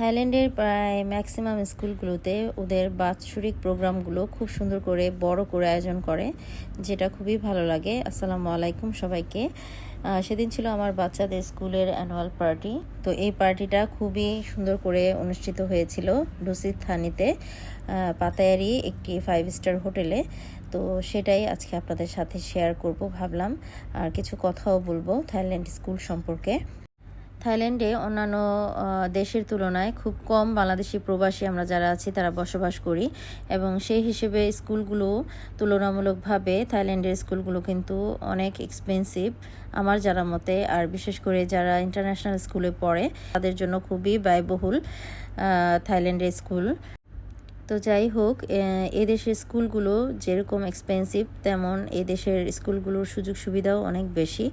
থাইল্যান্ডের প্রায় ম্যাক্সিমাম স্কুলগুলোতে ওদের বাৎসরিক প্রোগ্রামগুলো খুব সুন্দর করে, বড় করে আয়োজন করে, যেটা খুবই ভালো লাগে। আসসালামু আলাইকুম সবাইকে। সেদিন ছিল আমার বাচ্চাদের স্কুলের অ্যানুয়াল পার্টি তো এই পার্টিটা খুবই সুন্দর করে অনুষ্ঠিত হয়েছিল ডুসিত থানিতে পাতায়ারি একটি ফাইভ স্টার হোটেলে। তো সেটাই আজকে আপনাদের সাথে শেয়ার করব, ভাবলাম। আর কিছু কথাও বলব থাইল্যান্ড স্কুল সম্পর্কে। থাইল্যান্ডে অন্যান্য দেশের তুলনায় খুব কম বাংলাদেশি প্রবাসী আমরা যারা আছি, তারা বসবাস করি। এবং সেই হিসেবে স্কুলগুলো তুলনামূলকভাবে থাইল্যান্ডের স্কুলগুলো কিন্তু অনেক এক্সপেন্সিভ আমার যারা মতে, আর বিশেষ করে যারা ইন্টারন্যাশনাল স্কুলে পড়ে, তাদের জন্য খুবই ব্যয়বহুল থাইল্যান্ডের স্কুল। তো যাই হোক এদেশের স্কুলগুলো যেরকম এক্সপেন্সিভ তেমন এদেশের স্কুলগুলোর সুযোগ সুবিধাও অনেক বেশি।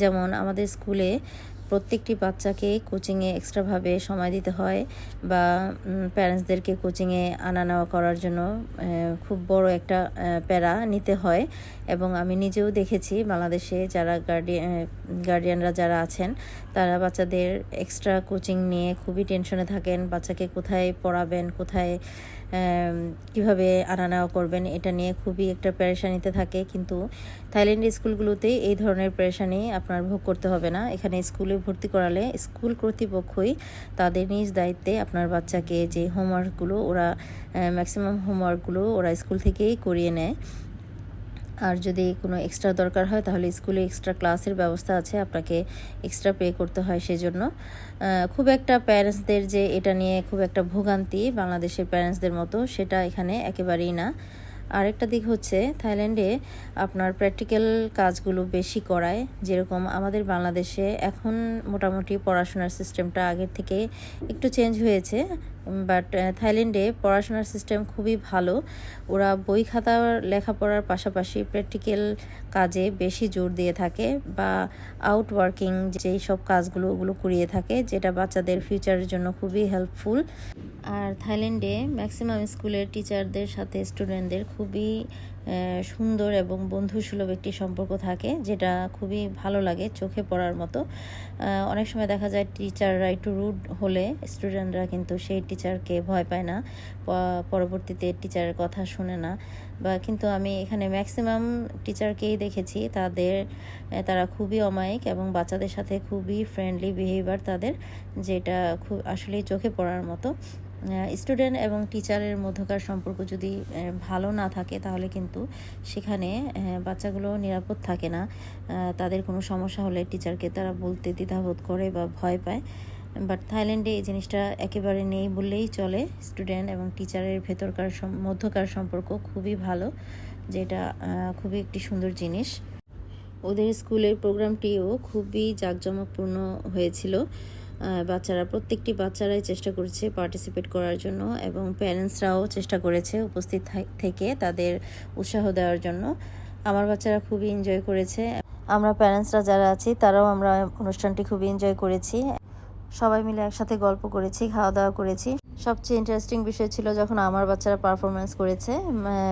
যেমন আমাদের স্কুলে প্রত্যেকটি বাচ্চাকে কোচিংয়ে এক্সট্রাভাবে সময় দিতে হয় বা প্যারেন্টসদেরকে কোচিংয়ে আনা নেওয়া করার জন্য খুব বড় একটা প্যারা নিতে হয়। এবং আমি নিজেও দেখেছি বাংলাদেশে যারা গার্ডিয়ান গার্ডিয়ানরা যারা আছেন, তারা বাচ্চাদের এক্সট্রা কোচিং নিয়ে খুবই টেনশনে থাকেন। বাচ্চাকে কোথায় পড়াবেন, কোথায় কীভাবে আনা নেওয়া করবেন, এটা নিয়ে খুবই একটা প্যারেশানিতে থাকে। কিন্তু থাইল্যান্ডের স্কুলগুলোতে এই ধরনের প্যারেশানি আপনার ভোগ করতে হবে না। এখানে স্কুলে ভর্তি করালে স্কুল কর্তৃপক্ষই তাদের নিজ দায়িত্বে আপনার বাচ্চাকে যে হোমওয়ার্কগুলো ওরা ম্যাক্সিমাম হোমওয়ার্কগুলো ওরা স্কুল থেকেই করিয়ে নেয়। আর যদি কোনো এক্সট্রা দরকার হয় তাহলে স্কুলে এক্সট্রা ক্লাসের ব্যবস্থা আছে, আপনাকে এক্সট্রা পে করতে হয় সেজন্য। খুব একটা প্যারেন্টসদের যে এটা নিয়ে খুব একটা ভোগান্তি বাংলাদেশের প্যারেন্টসদের মতো সেটা এখানে একেবারেই না। আরেকটা দিক হচ্ছে থাইল্যান্ডে আপনার প্র্যাকটিক্যাল কাজগুলো বেশি করায়, যেরকম আমাদের বাংলাদেশে এখন মোটামুটি পড়াশোনার সিস্টেমটা আগের থেকে একটু চেঞ্জ হয়েছে। বাট থাইল্যান্ডে পড়াশোনার সিস্টেম খুবই ভালো। ওরা বই খাতা লেখাপড়ার পাশাপাশি প্র্যাকটিক্যাল কাজে বেশি জোর দিয়ে থাকে বা আউটওয়ার্কিং যেই সব কাজগুলো ওগুলো করিয়ে থাকে, যেটা বাচ্চাদের ফিউচারের জন্য খুবই হেল্পফুল আর থাইল্যান্ডে ম্যাক্সিমাম স্কুলের টিচারদের সাথে স্টুডেন্টদের খুবই সুন্দর এবং বন্ধুসুলভ একটি সম্পর্ক থাকে, যেটা খুবই ভালো লাগে চোখে পড়ার মতো। অনেক সময় দেখা যায় টিচাররা একটু রুড হলে স্টুডেন্টরা কিন্তু সেই টিচারকে ভয় পায় না পরবর্তীতে টিচারের কথা শুনে না। বা কিন্তু আমি এখানে ম্যাক্সিমাম টিচারকেই দেখেছি, তাদের তারা খুবই অমায়িক এবং বাচ্চাদের সাথে খুবই ফ্রেন্ডলি বিহেভিয়ার তাদের, যেটা খুব আসলেই চোখে পড়ার মতো। স্টুডেন্ট এবং টিচারের মধ্যকার সম্পর্ক যদি ভালো না থাকে, তাহলে কিন্তু সেখানে বাচ্চাগুলো নিরাপদ থাকে না। তাদের কোনো সমস্যা হলে টিচারকে তারা বলতে দ্বিধাবোধ করে বা ভয় পায়। বাট থাইল্যান্ডে এই জিনিসটা একেবারে নেই বললেই চলে। স্টুডেন্ট এবং টিচারের ভেতরকার মধ্যকার সম্পর্ক খুবই ভালো, যেটা খুবই একটি সুন্দর জিনিস। ওদের স্কুলের প্রোগ্রামটিও খুবই জাঁকজমকপূর্ণ হয়েছিল। বাচ্চারা, প্রত্যেকটি বাচ্চারাই চেষ্টা করেছে পার্টিসিপেট করার জন্য এবং প্যারেন্টসরাও চেষ্টা করেছে উপস্থিত থেকে তাদের উৎসাহ দেওয়ার জন্য। আমার বাচ্চারা খুবই এনজয় করেছে। আমরা প্যারেন্টসরা যারা আছি, তারাও আমরা অনুষ্ঠানটি খুবই এনজয় করেছি। সবাই মিলে একসাথে গল্প করেছি খাওয়া দাওয়া করেছি। সবচেয়ে ইন্টারেস্টিং বিষয় ছিল যখন আমার বাচ্চারা পারফরমেন্স করেছে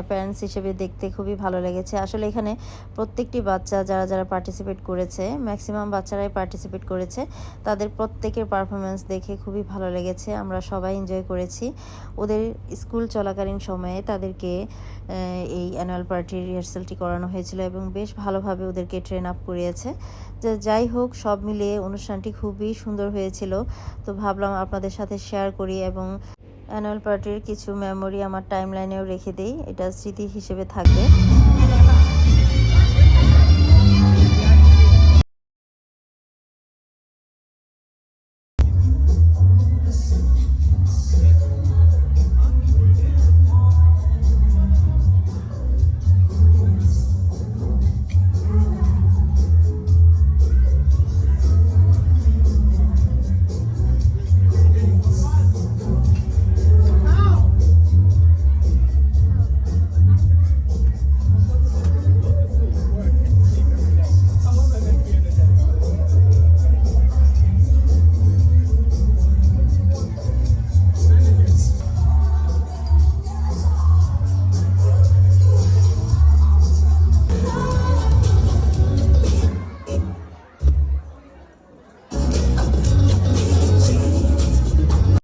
প্যারেন্টস হিসেবে দেখতে খুবই ভালো লেগেছে। আসলে এখানে প্রত্যেকটি বাচ্চা যারা যারা পার্টিসিপেট করেছে ম্যাক্সিমাম বাচ্চারাই পার্টিসিপেট করেছে, তাদের প্রত্যেকের পারফরমেন্স দেখে খুবই ভালো লেগেছে। আমরা সবাই এনজয় করেছি। ওদের স্কুল চলাকালীন সময়ে তাদেরকে এই অ্যানুয়াল পার্টির রিহার্সালটি করানো হয়েছিল এবং বেশ ভালোভাবে ওদেরকে ট্রেন আপ করিয়েছে। যে, যাই হোক, সব মিলিয়ে অনুষ্ঠানটি খুবই সুন্দর হয়েছিল। তো ভাবলাম আপনাদের সাথে শেয়ার করি এবং অ্যানুয়াল পার্টির কিছু মেমোরি আমার টাইমলাইনেও রেখে দিই। এটা স্মৃতি হিসেবে থাকবে।